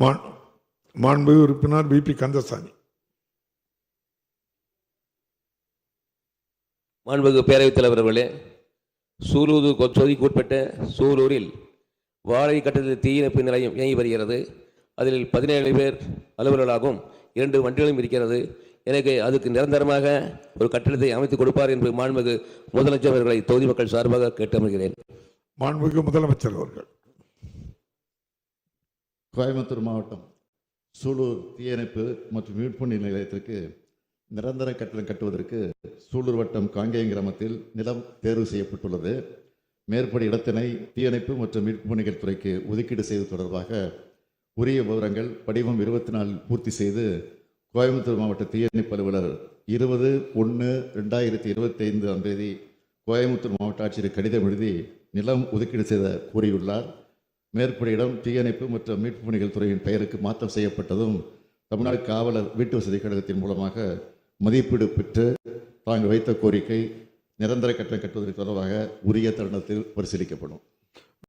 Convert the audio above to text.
மாண் மாண்புமிகு உறுப்பினர் பிபி கந்தசாமி. மாண்புமிகு பேரவைத் தலைவர் அவர்களே சூலூர் தொகுதிக்கு உட்பட்ட சூலூரில் வாடகை கட்டடத்தில் தீயணைப்பு நிலையம் இயங்கி வருகிறது. அதில் பதினேழு பேர் அலுவலர்களாகவும் இரண்டு வண்டிகளும் இருக்கிறது. எனக்கு அதுக்கு நிரந்தரமாக ஒரு கட்டடத்தை அமைத்துக் கொடுப்பார் என்று மாண்புமிகு முதலமைச்சர் அவர்களை தொகுதி மக்கள் சார்பாக கேட்டமர்கிறேன் மாண்புமிகு முதலமைச்சர் அவர்கள். கோயம்புத்தூர் மாவட்டம் சூலூர் தீயணைப்பு மற்றும் மீட்பு நிலையத்திற்கு நிரந்தர கட்டணம் கட்டுவதற்கு சூலூர் வட்டம் காங்கேயம் கிராமத்தில் நிலம் தேர்வு செய்யப்பட்டுள்ளது. மேற்படி இடத்தினை தீயணைப்பு மற்றும் மீட்பு பணிகள் துறைக்கு ஒதுக்கீடு செய்வது தொடர்பாக உரிய விவரங்கள் படிவம் இருபத்தி நாலு பூர்த்தி செய்து கோயம்புத்தூர் மாவட்ட தீயணைப்பு அலுவலர் இருபது ஒன்று ரெண்டாயிரத்தி இருபத்தி ஐந்து தேதி கோயம்புத்தூர் மாவட்ட ஆட்சியர் கடிதம் எழுதி நிலம் ஒதுக்கீடு செய்த கூறியுள்ளார். மேற்படியிடம் தீயணைப்பு மற்றும் மீட்பு பணிகள் துறையின் பெயருக்கு மாற்றம் செய்யப்பட்டதும் தமிழ்நாடு காவலர் வீட்டு வசதி கழகத்தின் மூலமாக மதிப்பீடு பெற்று தாங்கள் வைத்த கோரிக்கை நிரந்தர கட்டணம் கட்டுவதற்கு தொடர்பாக உரிய தருணத்தில் பரிசீலிக்கப்படும்.